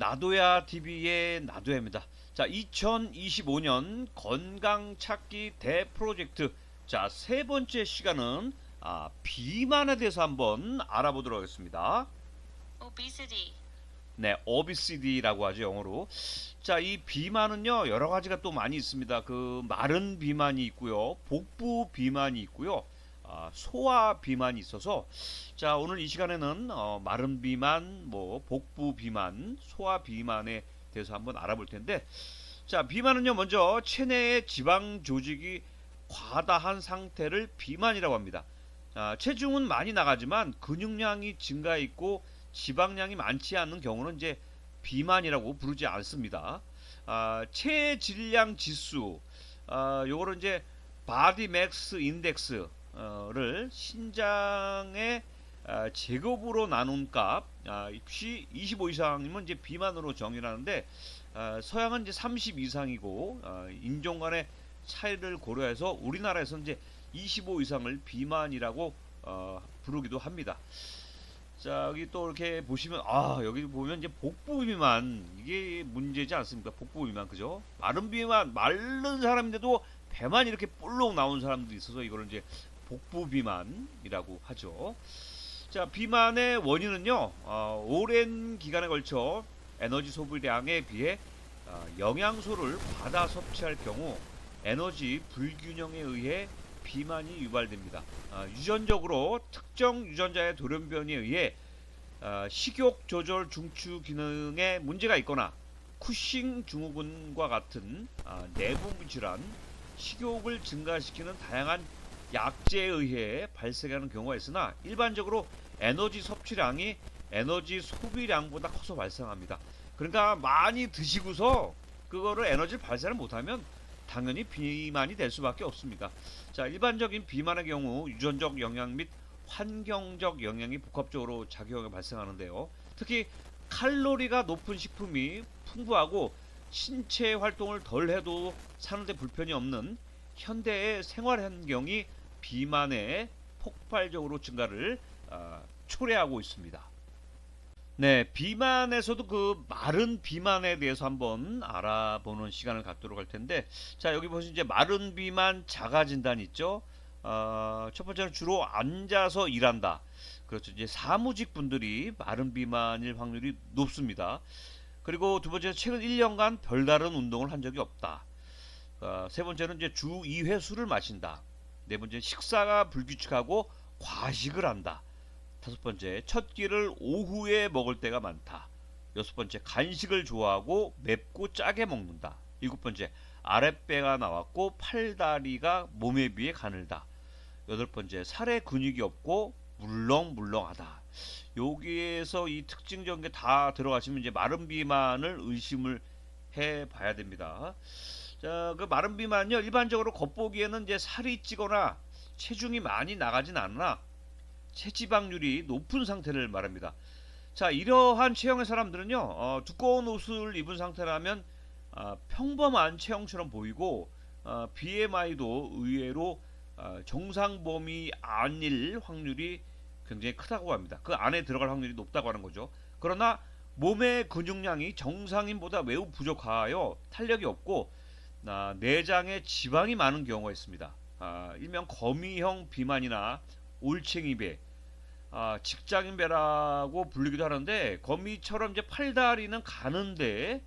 나도야 TV의 나도야입니다. 자, 2025년 건강 찾기 대 프로젝트. 자, 세 번째 시간은 아, 비만에 대해서 한번 알아보도록 하겠습니다. obesity, 네, OBCD라고 하죠, 영어로. 자, 이 비만은요, 여러 가지가 또 많이 있습니다. 그, 마른 비만이 있고요, 복부 비만이 있고요, 아, 소화 비만이 있어서, 자, 오늘 이 시간에는, 어, 마른 비만, 뭐, 복부 비만, 소화 비만에 대해서 한번 알아볼 텐데, 자, 비만은요, 먼저, 체내의 지방 조직이 과다한 상태를 비만이라고 합니다. 아, 체중은 많이 나가지만 근육량이 증가했고 지방량이 많지 않은 경우는 이제 비만이라고 부르지 않습니다. 아, 체질량 지수, 아, 요거를 이제 바디 맥스 인덱스 를 신장의 아, 제곱으로 나눈 값, 아, 혹시 25 이상이면 이제 비만으로 정의하는데 아, 서양은 이제 30 이상이고 아, 인종 간의 차이를 고려해서 우리나라에서 이제 25 이상을 비만이라고 어, 부르기도 합니다. 자 여기 또 이렇게 보시면 아 여기 보면 이제 복부 비만 이게 문제지 않습니까? 복부 비만 그죠? 마른 비만 마른 사람인데도 배만 이렇게 볼록 나온 사람도 있어서 이거를 이제 복부 비만이라고 하죠. 자 비만의 원인은요 어, 오랜 기간에 걸쳐 에너지 소비량에 비해 어, 영양소를 과다 섭취할 경우 에너지 불균형에 의해 비만이 유발됩니다. 아, 유전적으로 특정 유전자의 돌연변이에 의해 아, 식욕 조절 중추 기능에 문제가 있거나 쿠싱 증후군과 같은 아, 내부 질환, 식욕을 증가시키는 다양한 약제에 의해 발생하는 경우가 있으나 일반적으로 에너지 섭취량이 에너지 소비량보다 커서 발생합니다. 그러니까 많이 드시고서 그거를 에너지를 발산을 못하면 당연히 비만이 될 수밖에 없습니다. 자, 일반적인 비만의 경우 유전적 영향 및 환경적 영향이 복합적으로 작용해 발생하는데요. 특히 칼로리가 높은 식품이 풍부하고 신체 활동을 덜 해도 사는데 불편이 없는 현대의 생활 환경이 비만의 폭발적으로 증가를 아, 초래하고 있습니다. 네, 비만에서도 그 마른 비만에 대해서 한번 알아보는 시간을 갖도록 할 텐데, 자 여기 보시면 이제 마른 비만 자가 진단 있죠. 어, 첫 번째는 주로 앉아서 일한다. 그렇죠. 이제 사무직 분들이 마른 비만일 확률이 높습니다. 그리고 두 번째는 최근 1년간 별다른 운동을 한 적이 없다. 어, 세 번째는 이제 주 2회 술을 마신다. 네 번째는 식사가 불규칙하고 과식을 한다. 다섯 번째, 첫 끼를 오후에 먹을 때가 많다. 여섯 번째, 간식을 좋아하고 맵고 짜게 먹는다. 일곱 번째, 아랫배가 나왔고 팔다리가 몸에 비해 가늘다. 여덟 번째, 살에 근육이 없고 물렁물렁하다. 여기에서 이 특징적인 게 다 들어가시면 이제 마른 비만을 의심을 해 봐야 됩니다. 자, 그 마른 비만요. 일반적으로 겉보기에는 이제 살이 찌거나 체중이 많이 나가진 않으나 체지방률이 높은 상태를 말합니다. 자, 이러한 체형의 사람들은요, 어, 두꺼운 옷을 입은 상태라면 아, 평범한 체형처럼 보이고 어, BMI도 의외로 어, 정상 범위 아닐 확률이 굉장히 크다고 합니다. 그 안에 들어갈 확률이 높다고 하는 거죠. 그러나 몸의 근육량이 정상인보다 매우 부족하여 탄력이 없고 아, 내장에 지방이 많은 경우가 있습니다. 아, 일명 거미형 비만이나 올챙이 배, 아, 직장인 배라고 불리기도 하는데 거미처럼 이제 팔다리는 가는데에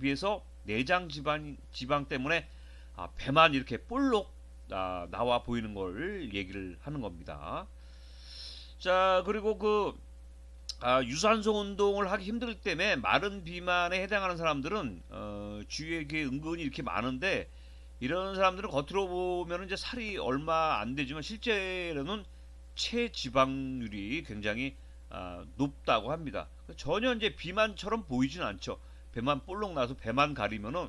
비해서 내장 지방 지방 때문에 아, 배만 이렇게 볼록 아, 나와 보이는 걸 얘기를 하는 겁니다. 자 그리고 그 아, 유산소 운동을 하기 힘들 때문에 마른 비만에 해당하는 사람들은 어, 주위에 은근히 이렇게 많은데 이런 사람들은 겉으로 보면 이제 살이 얼마 안 되지만 실제로는 체지방률이 굉장히 아, 높다고 합니다. 전혀 이제 비만처럼 보이진 않죠. 배만 볼록 나서 배만 가리면은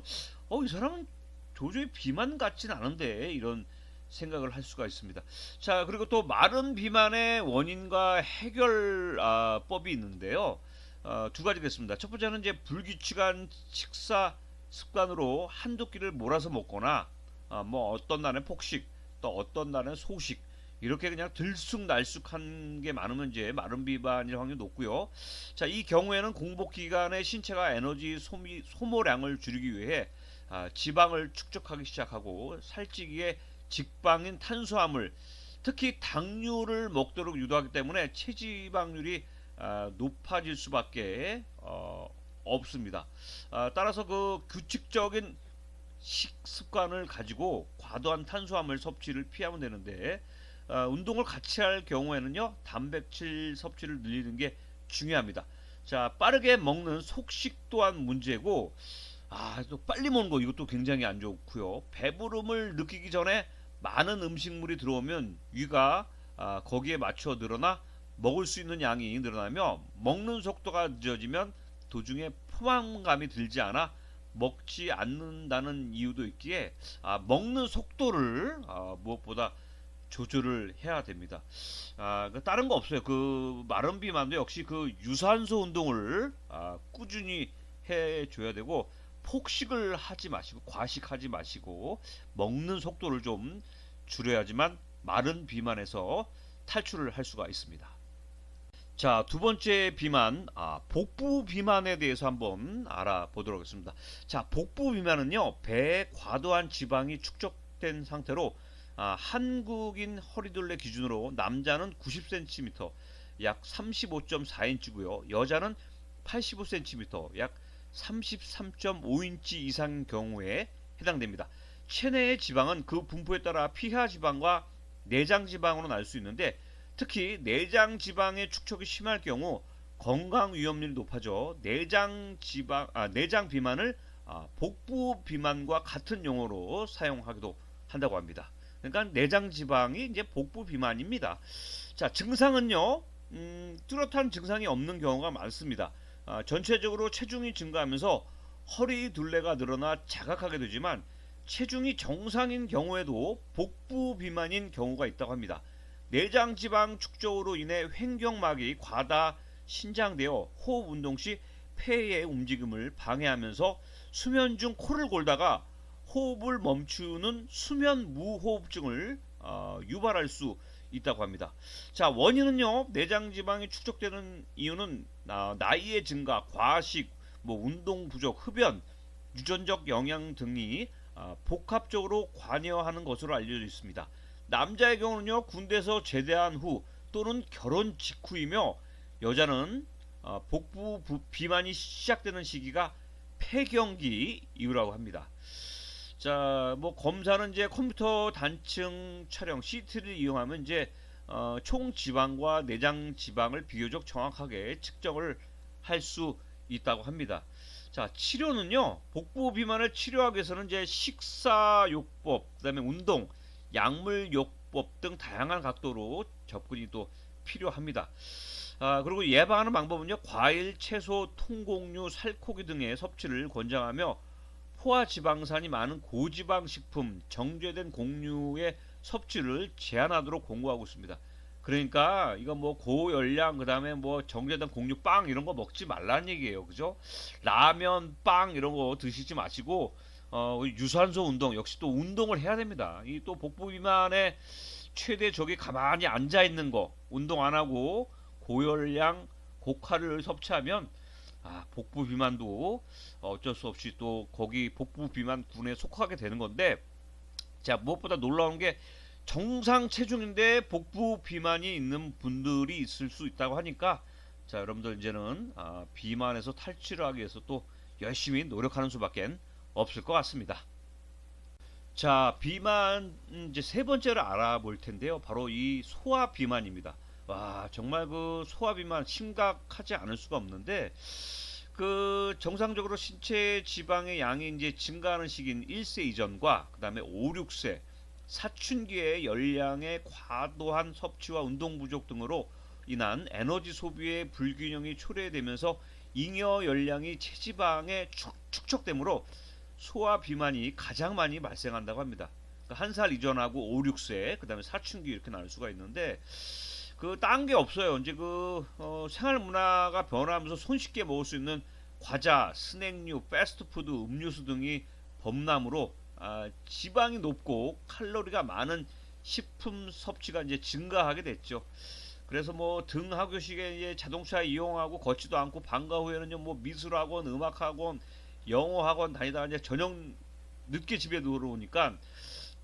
어 이 사람은 도저히 비만 같진 않은데 이런 생각을 할 수가 있습니다. 자 그리고 또 마른 비만의 원인과 해결법이 있는데요. 어, 두 가지겠습니다. 첫 번째는 이제 불규칙한 식사 습관으로 한두 끼를 몰아서 먹거나 어, 뭐 어떤 날은 폭식 또 어떤 날은 소식 이렇게 그냥 들쑥날쑥한 게 많으면 이제 마른 비만일 확률이 높고요. 자, 이 경우에는 공복 기간에 신체가 에너지 소미, 소모량을 줄이기 위해 아, 지방을 축적하기 시작하고 살찌기에 직방인 탄수화물, 특히 당류를 먹도록 유도하기 때문에 체지방률이 아, 높아질 수밖에 어, 없습니다. 아, 따라서 그 규칙적인 식습관을 가지고 과도한 탄수화물 섭취를 피하면 되는데 아, 운동을 같이 할 경우에는요 단백질 섭취를 늘리는 게 중요합니다. 자 빠르게 먹는 속식 또한 문제고 아또 빨리 먹는 거 이것도 굉장히 안 좋고요. 배부름을 느끼기 전에 많은 음식물이 들어오면 위가 아, 거기에 맞춰 늘어나 먹을 수 있는 양이 늘어나며 먹는 속도가 늦어지면 도중에 포만감이 들지 않아 먹지 않는다는 이유도 있기에 아, 먹는 속도를 아, 무엇보다 조절을 해야 됩니다. 아, 그 다른 거 없어요. 그 마른 비만도 역시 그 유산소 운동을 아, 꾸준히 해줘야 되고 폭식을 하지 마시고 과식하지 마시고 먹는 속도를 좀 줄여야지만 마른 비만에서 탈출을 할 수가 있습니다. 자, 두 번째 비만, 아, 복부 비만에 대해서 한번 알아보도록 하겠습니다. 자, 복부 비만은요, 배에 과도한 지방이 축적된 상태로 아, 한국인 허리둘레 기준으로 남자는 90cm, 약 35.4인치고요. 여자는 85cm, 약 33.5인치 이상인 경우에 해당됩니다. 체내의 지방은 그 분포에 따라 피하 지방과 내장 지방으로 날 수 있는데 특히 내장 지방의 축적이 심할 경우 건강 위험률이 높아져 내장 지방 아, 내장 비만을 아, 복부 비만과 같은 용어로 사용하기도 한다고 합니다. 그러니까 내장 지방이 이제 복부 비만입니다. 자 증상은요 음, 뚜렷한 증상이 없는 경우가 많습니다. 아, 전체적으로 체중이 증가하면서 허리 둘레가 늘어나 자각하게 되지만 체중이 정상인 경우에도 복부 비만인 경우가 있다고 합니다. 내장 지방 축적으로 인해 횡격막이 과다 신장되어 호흡 운동 시 폐의 움직임을 방해하면서 수면 중 코를 골다가 호흡을 멈추는 수면 무호흡증을 어, 유발할 수 있다고 합니다. 자 원인은요 내장 지방이 축적되는 이유는 아, 나이의 증가, 과식, 뭐 운동 부족, 흡연, 유전적 영향 등이 아, 복합적으로 관여하는 것으로 알려져 있습니다. 남자의 경우는요 군대에서 제대한 후 또는 결혼 직후이며 여자는 어, 복부 부- 비만이 시작되는 시기가 폐경기 이후라고 합니다. 자, 뭐 검사는 이제 컴퓨터 단층 촬영 CT를 이용하면 이제 어, 총 지방과 내장 지방을 비교적 정확하게 측정을 할 수 있다고 합니다. 자, 치료는요. 복부 비만을 치료하기 위해서는 이제 식사 요법, 그다음에 운동, 약물 요법 등 다양한 각도로 접근이 또 필요합니다. 아, 그리고 예방하는 방법은요. 과일, 채소, 통곡류, 살코기 등의 섭취를 권장하며 포화 지방산이 많은 고지방 식품, 정제된 곡류의 섭취를 제한하도록 공고하고 있습니다. 그러니까 이거 뭐 고열량 그다음에 뭐 정제된 곡류 빵 이런 거 먹지 말라는 얘기예요. 그죠? 라면, 빵 이런 거 드시지 마시고 어, 유산소 운동 역시 또 운동을 해야 됩니다. 이 또 복부 비만의 최대 적이 가만히 앉아 있는 거 운동 안 하고 고열량 고칼을 섭취하면 아, 복부 비만도 어쩔 수 없이 또 거기 복부 비만 군에 속하게 되는 건데 자 무엇보다 놀라운 게 정상 체중인데 복부 비만이 있는 분들이 있을 수 있다고 하니까 자 여러분들 이제는 아, 비만에서 탈출을 하기 위해서 또 열심히 노력하는 수밖에 없을 것 같습니다. 자 비만 음, 이제 세 번째를 알아볼 텐데요. 바로 이 소화 비만입니다. 와 정말 그 소화 비만 심각하지 않을 수가 없는데 그 정상적으로 신체 지방의 양이 이제 증가하는 시기인 1세 이전과 그 다음에 5, 6세 사춘기의 열량의 과도한 섭취와 운동 부족 등으로 인한 에너지 소비의 불균형이 초래되면서 잉여 열량이 체지방에 축, 축적되므로 소화 비만이 가장 많이 발생한다고 합니다. 한살 이전하고 5, 6세, 그 다음에 사춘기 이렇게 나눌 수가 있는데 그 딴 게 없어요. 이제 그 어, 생활 문화가 변화하면서 손쉽게 먹을 수 있는 과자, 스낵류, 패스트푸드, 음료수 등이 범람으로 아, 지방이 높고 칼로리가 많은 식품 섭취가 이제 증가하게 됐죠. 그래서 뭐 등하교식에 이제 자동차 이용하고 걷지도 않고 방과 후에는요 뭐 미술학원, 음악학원, 영어학원 다니다가 이제 저녁 늦게 집에 들어오니까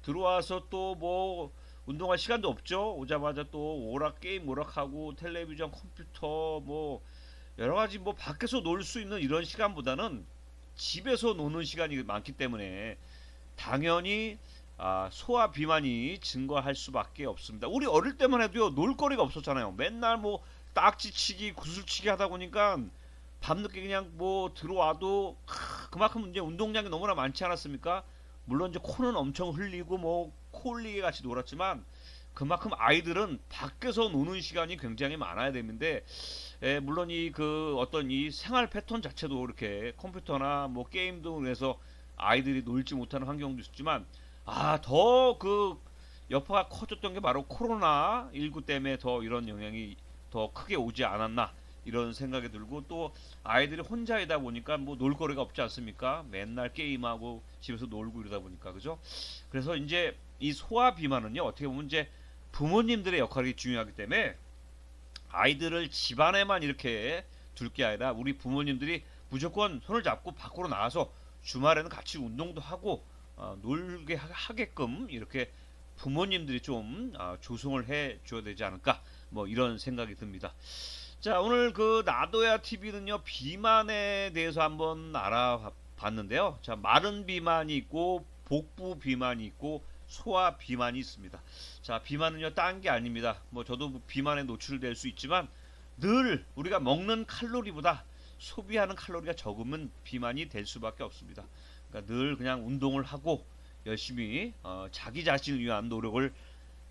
들어와서 또뭐 운동할 시간도 없죠. 오자마자 또 오락 게임 오락하고 텔레비전, 컴퓨터 뭐 여러 가지 뭐 밖에서 놀 수 있는 이런 시간보다는 집에서 노는 시간이 많기 때문에 당연히 아, 소화 비만이 증가할 수밖에 없습니다. 우리 어릴 때만 해도요 놀거리가 없었잖아요. 맨날 뭐 딱지치기, 구슬치기 하다 보니까 밤늦게 그냥 뭐 들어와도 크, 그만큼 이제 운동량이 너무나 많지 않았습니까? 물론 이제 코는 엄청 흘리고 뭐 코흘리게 같이 놀았지만 그만큼 아이들은 밖에서 노는 시간이 굉장히 많아야 되는데 에, 물론 이 그 어떤 이 생활 패턴 자체도 이렇게 컴퓨터나 뭐 게임 해서 아이들이 놀지 못하는 환경도 있지만 아 더 그 여파가 커졌던 게 바로 코로나 19 때문에 더 이런 영향이 더 크게 오지 않았나 이런 생각이 들고 또 아이들이 혼자이다 보니까 뭐 놀거리가 없지 않습니까? 맨날 게임하고 집에서 놀고 이러다 보니까 그죠? 그래서 이제 이 소화 비만은요 어떻게 보면 이제 부모님들의 역할이 중요하기 때문에 아이들을 집안에만 이렇게 둘 게 아니라 우리 부모님들이 무조건 손을 잡고 밖으로 나가서 주말에는 같이 운동도 하고 어, 놀게 하- 하게끔 이렇게 부모님들이 좀 아, 조성을 해 줘야 되지 않을까 뭐 이런 생각이 듭니다. 자 오늘 그 나도야 TV는요 비만에 대해서 한번 알아봤는데요. 자 마른 비만이 있고 복부 비만이 있고 소화 비만이 있습니다. 자 비만은요 딴 게 아닙니다. 뭐 저도 뭐 비만에 노출될 수 있지만 늘 우리가 먹는 칼로리보다 소비하는 칼로리가 적으면 비만이 될 수밖에 없습니다. 그러니까 늘 그냥 운동을 하고 열심히 어, 자기 자신을 위한 노력을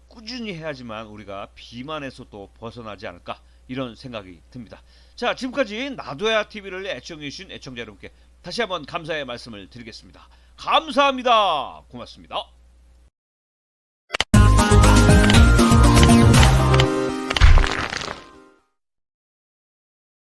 꾸준히 해야지만 우리가 비만에서 또 벗어나지 않을까 이런 생각이 듭니다. 자 지금까지 나도야 TV를 애청해 주신 애청자 여러분께 다시 한번 감사의 말씀을 드리겠습니다. 감사합니다. 고맙습니다.